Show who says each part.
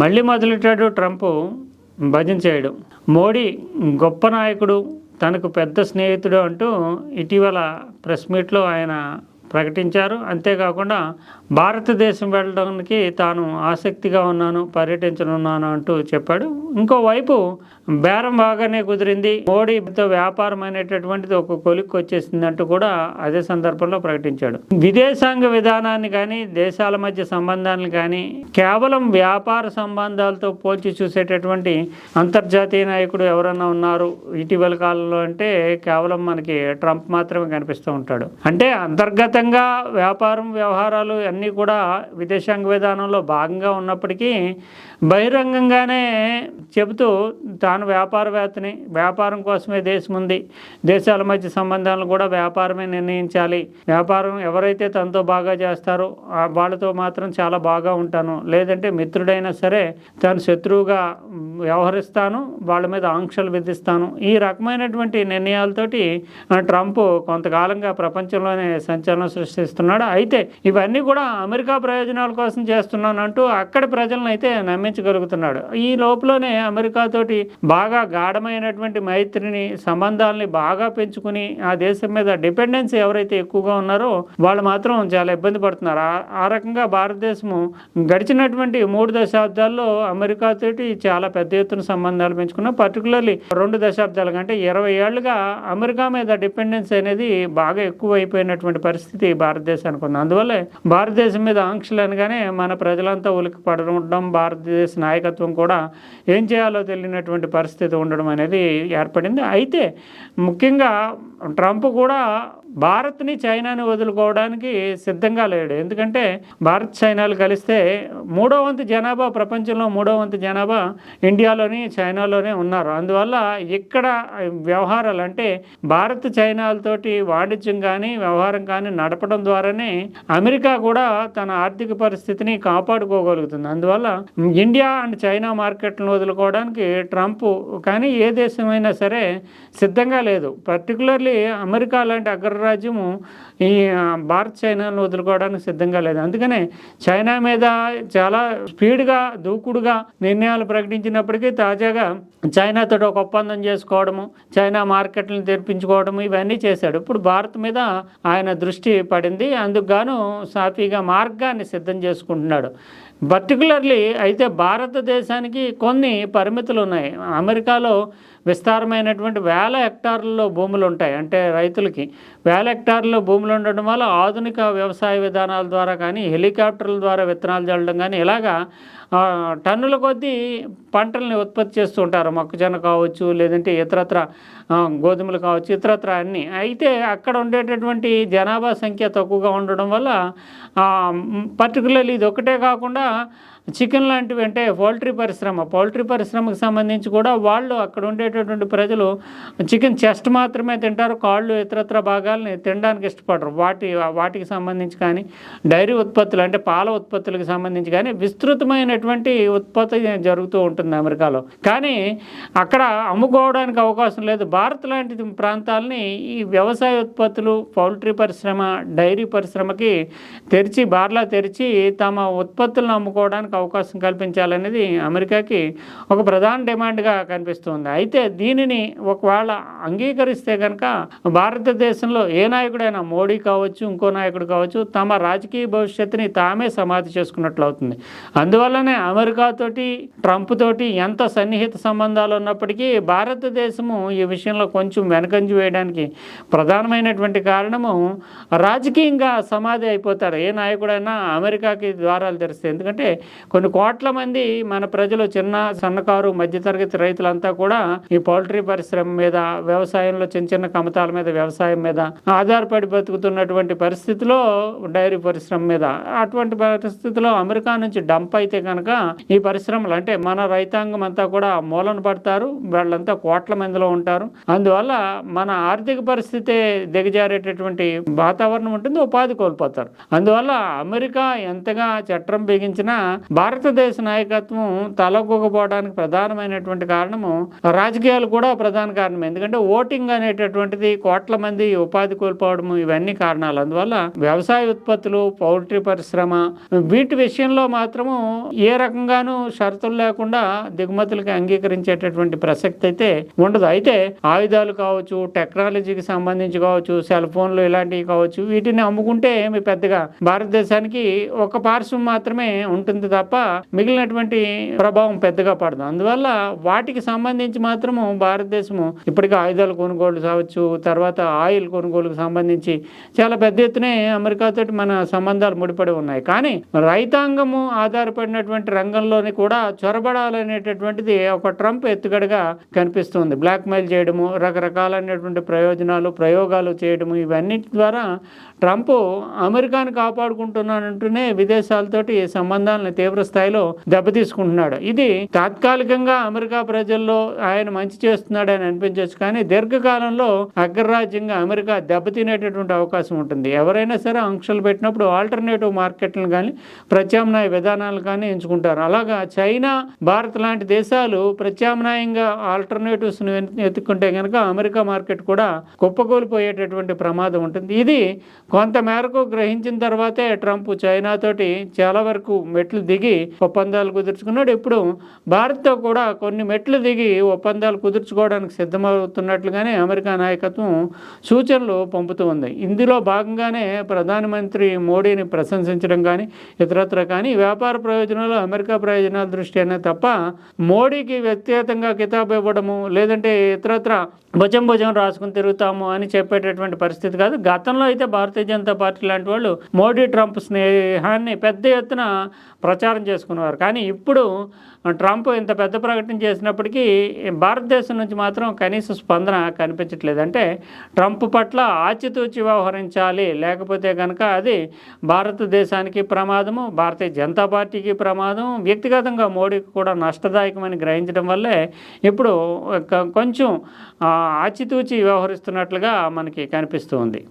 Speaker 1: మళ్ళీ మొదలెట్టాడు ట్రంప్? భజన చేయడం. మోడీ గొప్ప నాయకుడు తనకు పెద్ద స్నేహితుడు అంటూ ఇటీవల ప్రెస్ మీట్లో ఆయన ప్రకటించారు. అంతేకాకుండా భారతదేశం వెళ్ళడానికి తాను ఆసక్తిగా ఉన్నాను పర్యటించనున్నాను అంటూ చెప్పాడు. ఇంకోవైపు బేరం బాగానే కుదిరింది. మోడీతో వ్యాపారం అనేటటువంటిది ఒక కొలిక్కి వచ్చేసింది అంటూ కూడా అదే సందర్భంలో ప్రకటించాడు. విదేశాంగ విధానాన్ని కానీ దేశాల మధ్య సంబంధాలను కానీ కేవలం వ్యాపార సంబంధాలతో పోల్చి చూసేటటువంటి అంతర్జాతీయ నాయకుడు ఎవరన్నా ఉన్నారు? ఇటీవల కాలంలో అంటే కేవలం మనకి ట్రంప్ మాత్రమే కనిపిస్తూ ఉంటాడు. అంటే అంతర్గత అంతర్గతంగా వ్యాపారం వ్యవహారాలు అన్నీ కూడా విదేశాంగ విధానంలో భాగంగా ఉన్నప్పటికీ బహిరంగంగానే చెబుతూ తాను వ్యాపారవేత్తని వ్యాపారం కోసమే దేశం ఉంది. దేశాల మధ్య సంబంధాలను కూడా వ్యాపారమే నిర్ణయించాలి. వ్యాపారం ఎవరైతే తనతో బాగా చేస్తారో వాళ్ళతో మాత్రం చాలా బాగా ఉంటాను. లేదంటే మిత్రుడైనా సరే తను శత్రువుగా వ్యవహరిస్తాను వాళ్ళ మీద ఆంక్షలు విధిస్తాను. ఈ రకమైనటువంటి నిర్ణయాలతోటి ట్రంప్ కొంతకాలంగా ప్రపంచంలోనే సంచలనం సృష్టిస్తున్నాడు. అయితే ఇవన్నీ కూడా అమెరికా ప్రయోజనాల కోసం చేస్తున్నానంటూ అక్కడి ప్రజలను అయితే నమ్మి నిర్మించగలుగుతున్నాడు ఈ లోపలనే అమెరికాతోటి బాగా గాఢమైనటువంటి మైత్రిని సంబంధాలని బాగా పెంచుకుని ఆ దేశం మీద డిపెండెన్స్ ఎవరైతే ఎక్కువగా ఉన్నారో వాళ్ళు మాత్రం చాలా ఇబ్బంది పడుతున్నారు. ఆ- ఆ రకంగా భారతదేశము గడిచినటువంటి మూడు దశాబ్దాల్లో అమెరికాతోటి చాలా పెద్ద ఎత్తున సంబంధాలు పెంచుకున్నాం. పర్టికులర్లీ రెండు దశాబ్దాలు కంటే ఇరవై ఏళ్ళుగా అమెరికా మీద డిపెండెన్స్ అనేది బాగా ఎక్కువ అయిపోయినటువంటి పరిస్థితి భారతదేశానికి ఉంది. అందువల్ల భారతదేశం మీద ఆంక్షలు అనగానే మన ప్రజలంతా ఉలికి పడడం భారతదేశం నాయకత్వం కూడా ఏం చేయాలో తెలియనటువంటి పరిస్థితి ఉండడం అనేది ఏర్పడింది. అయితే ముఖ్యంగా ట్రంప్ కూడా భారత్ని చైనాని వదులుకోవడానికి సిద్ధంగా లేడు. ఎందుకంటే భారత్ చైనాలు కలిస్తే మూడో వంతు జనాభా ప్రపంచంలో మూడో వంతు జనాభా ఇండియాలోని చైనాలోనే ఉన్నారు. అందువల్ల ఇక్కడ వ్యవహారాలు అంటే భారత్ చైనాలతోటి వాణిజ్యం కానీ వ్యవహారం కానీ నడపడం ద్వారానే అమెరికా కూడా తన ఆర్థిక పరిస్థితిని కాపాడుకోగలుగుతుంది. అందువల్ల ఇండియా అండ్ చైనా మార్కెట్లను వదులుకోవడానికి ట్రంప్ కానీ ఏ దేశమైనా సరే సిద్ధంగా లేదు. పర్టికులర్లీ అమెరికా లాంటి రాజ్యము ఈ భారత్ చైనాను వదులుకోవడానికి సిద్ధంగా లేదు. అందుకనే చైనా మీద చాలా స్పీడ్గా దూకుడుగా నిర్ణయాలు ప్రకటించినప్పటికీ తాజాగా చైనాతో ఒక ఒప్పందం చేసుకోవడము చైనా మార్కెట్లను తెరిపించుకోవడము ఇవన్నీ చేశాడు. ఇప్పుడు భారత్ మీద ఆయన దృష్టి పడింది. అందుకు గాను సాఫీగా మార్గాన్ని సిద్ధం చేసుకుంటున్నాడు. పర్టికులర్లీ అయితే భారతదేశానికి కొన్ని పరిమితులు ఉన్నాయి అమెరికాలో విస్తారమైనటువంటి వేల హెక్టార్లలో భూములు ఉంటాయి అంటే రైతులకి వేల హెక్టార్లలో భూములు ఉండడం వల్ల ఆధునిక వ్యవసాయ విధానాల ద్వారా కానీ హెలికాప్టర్ల ద్వారా విత్తనాలు చల్లడం కానీ ఇలాగా టన్నుల కొద్దీ పంటల్ని ఉత్పత్తి చేస్తూ ఉంటారు. మొక్కజొన్న కావచ్చు లేదంటే ఇతరత్ర గోధుమలు కావచ్చు ఇతరత్ర అన్నీ. అయితే అక్కడ ఉండేటటువంటి జనాభా సంఖ్య తక్కువగా ఉండడం వల్ల పర్టికులర్లీ ఇది ఒకటే కాకుండా కూడా చికెన్ లాంటివి అంటే పౌల్ట్రీ పరిశ్రమ. పౌల్ట్రీ పరిశ్రమకు సంబంధించి కూడా వాళ్ళు అక్కడ ఉండేటటువంటి ప్రజలు చికెన్ చెస్ట్ మాత్రమే తింటారు కాళ్ళు ఇతరత్ర భాగాలని తినడానికి ఇష్టపడరు. వాటి వాటికి సంబంధించి కానీ డైరీ ఉత్పత్తులు అంటే పాల ఉత్పత్తులకు సంబంధించి కానీ విస్తృతమైనటువంటి ఉత్పత్తి జరుగుతూ ఉంటుంది అమెరికాలో. కానీ అక్కడ అమ్ముకోవడానికి అవకాశం లేదు. భారత్ లాంటి ప్రాంతాలని ఈ వ్యవసాయ ఉత్పత్తులు పౌల్ట్రీ పరిశ్రమ డైరీ పరిశ్రమకి తెరిచి బార్లా తెరిచి తమ ఉత్పత్తులను అమ్ముకోవడానికి అవకాశం కల్పించాలనేది అమెరికాకి ఒక ప్రధాన డిమాండ్గా కనిపిస్తుంది. అయితే దీనిని ఒకవేళ అంగీకరిస్తే కనుక భారతదేశంలో ఏ నాయకుడైనా మోడీ కావచ్చు ఇంకో నాయకుడు కావచ్చు తమ రాజకీయ భవిష్యత్తుని తామే సమాధి చేసుకున్నట్లు అవుతుంది. అందువల్లనే అమెరికాతోటి ట్రంప్ తోటి ఎంత సన్నిహిత సంబంధాలు ఉన్నప్పటికీ భారతదేశము ఈ విషయంలో కొంచెం వెనకంజు వేయడానికి ప్రధానమైనటువంటి కారణము రాజకీయంగా సమాధి అయిపోతారు. ఏ నాయకుడైనా అమెరికాకి ద్వారాలు తెరిస్తే. ఎందుకంటే కొన్ని కోట్ల మంది మన ప్రజలు చిన్న సన్నకారు మధ్యతరగతి రైతులంతా కూడా ఈ పౌల్ట్రీ పరిశ్రమ మీద వ్యవసాయంలో చిన్న చిన్న కమతాల మీద వ్యవసాయం మీద ఆధారపడి బతుకుతున్నటువంటి పరిస్థితిలో డైరీ పరిశ్రమ మీద అటువంటి పరిస్థితిలో అమెరికా నుంచి డంప్ అయితే కనుక ఈ పరిశ్రమలు అంటే మన రైతాంగం అంతా కూడా మూలన పడతారు వాళ్ళంతా కోట్ల మందిలో ఉంటారు. అందువల్ల మన ఆర్థిక పరిస్థితి దిగజారేటటువంటి వాతావరణం ఉంటుంది ఉపాధి కోల్పోతారు. అందువల్ల అమెరికా ఎంతగా చట్టం బిగించినా భారతదేశ నాయకత్వం తలకొకపోవడానికి ప్రధానమైనటువంటి కారణము రాజకీయాలు కూడా ప్రధాన కారణం ఎందుకంటే ఓటింగ్ అనేటటువంటిది కోట్ల మంది ఉపాధి కోల్పోవడము ఇవన్నీ కారణాలు. అందువల్ల వ్యవసాయ ఉత్పత్తులు పౌల్ట్రీ పరిశ్రమ వీటి విషయంలో మాత్రము ఏ రకంగానూ షరతులు లేకుండా దిగుమతులకి అంగీకరించేటటువంటి ప్రసక్తి అయితే ఉండదు. అయితే ఆయుధాలు కావచ్చు టెక్నాలజీకి సంబంధించి కావచ్చు సెల్ ఫోన్లు ఇలాంటివి కావచ్చు వీటిని అమ్ముకుంటే పెద్దగా భారతదేశానికి ఒక పార్శ్వం మాత్రమే ఉంటుంది తప్ప మిగిలినటువంటి ప్రభావం పెద్దగా పడదు. అందువల్ల వాటికి సంబంధించి మాత్రము భారతదేశము ఇప్పటికే ఆయుధాల కొనుగోలు కావచ్చు తర్వాత ఆయిల్ కొనుగోలుకు సంబంధించి చాలా పెద్ద ఎత్తునే అమెరికాతోటి మన సంబంధాలు ముడిపడి ఉన్నాయి. కానీ రైతాంగము ఆధారపడినటువంటి రంగంలోని కూడా చొరబడాలనేటటువంటిది ఒక ట్రంప్ ఎత్తుగడగా కనిపిస్తుంది. బ్లాక్మెయిల్ చేయడము రకరకాలైనటువంటి ప్రయోజనాలు ప్రయోగాలు చేయడము ఇవన్నిటి ద్వారా ట్రంప్ అమెరికాను కాపాడుకుంటున్నానంటూనే విదేశాలతోటి సంబంధాలను తీవ్ర స్థాయిలో దెబ్బతీసుకుంటున్నాడు. ఇది తాత్కాలికంగా అమెరికా ప్రజల్లో ఆయన మంచి చేస్తున్నాడని అనిపించవచ్చు కానీ దీర్ఘకాలంలో అగ్రరాజ్యంగా అమెరికా దెబ్బతినేటటువంటి అవకాశం ఉంటుంది. ఎవరైనా సరే ఆంక్షలు పెట్టినప్పుడు ఆల్టర్నేటివ్ మార్కెట్లను కానీ ప్రత్యామ్నాయ విధానాలు కానీ ఎంచుకుంటారు. అలాగా చైనా భారత్ లాంటి దేశాలు ప్రత్యామ్నాయంగా ఆల్టర్నేటివ్స్ ఎత్తుకుంటే కనుక అమెరికా మార్కెట్ కూడా కుప్పకూలిపోయేటటువంటి ప్రమాదం ఉంటుంది. ఇది కొంత మేరకు గ్రహించిన తర్వాతే ట్రంప్ చైనాతోటి చాలా వరకు మెట్లు దిగి ఒప్పందాలు కుదుర్చుకున్నాడు. ఇప్పుడు భారత్తో కూడా కొన్ని మెట్లు దిగి ఒప్పందాలు కుదుర్చుకోవడానికి సిద్ధమవుతున్నట్లుగానే అమెరికా నాయకత్వం సూచనలు పంపుతూ ఉంది. ఇందులో భాగంగానే ప్రధానమంత్రి మోడీని ప్రశంసించడం కానీ ఇతరత్ర కానీ వ్యాపార ప్రయోజనాలు అమెరికా ప్రయోజనాల దృష్ట్యానే తప్ప మోడీకి వ్యక్తిగతంగా కితాబు ఇవ్వడము లేదంటే ఇతరత్ర భుజం భుజం రాసుకుని తిరుగుతాము అని చెప్పేటటువంటి పరిస్థితి కాదు. గతంలో అయితే భారతీయ జనతా పార్టీ లాంటి వాళ్ళు మోడీ ట్రంప్ స్నేహాన్ని పెద్ద ఎత్తున ప్రచారం చేసుకునేవారు. కానీ ఇప్పుడు ట్రంప్ ఇంత పెద్ద ప్రకటన చేసినప్పటికీ భారతదేశం నుంచి మాత్రం కనీస స్పందన కనిపించట్లేదు. అంటే ట్రంప్ పట్ల ఆచితూచి వ్యవహరించాలి. లేకపోతే కనుక అది భారతదేశానికి ప్రమాదము భారతీయ జనతా పార్టీకి ప్రమాదం వ్యక్తిగతంగా మోడీకి కూడా నష్టదాయకమని గ్రహించడం వల్లే ఇప్పుడు కొంచెం ఆచితూచి వ్యవహరిస్తున్నట్లుగా మనకి కనిపిస్తుంది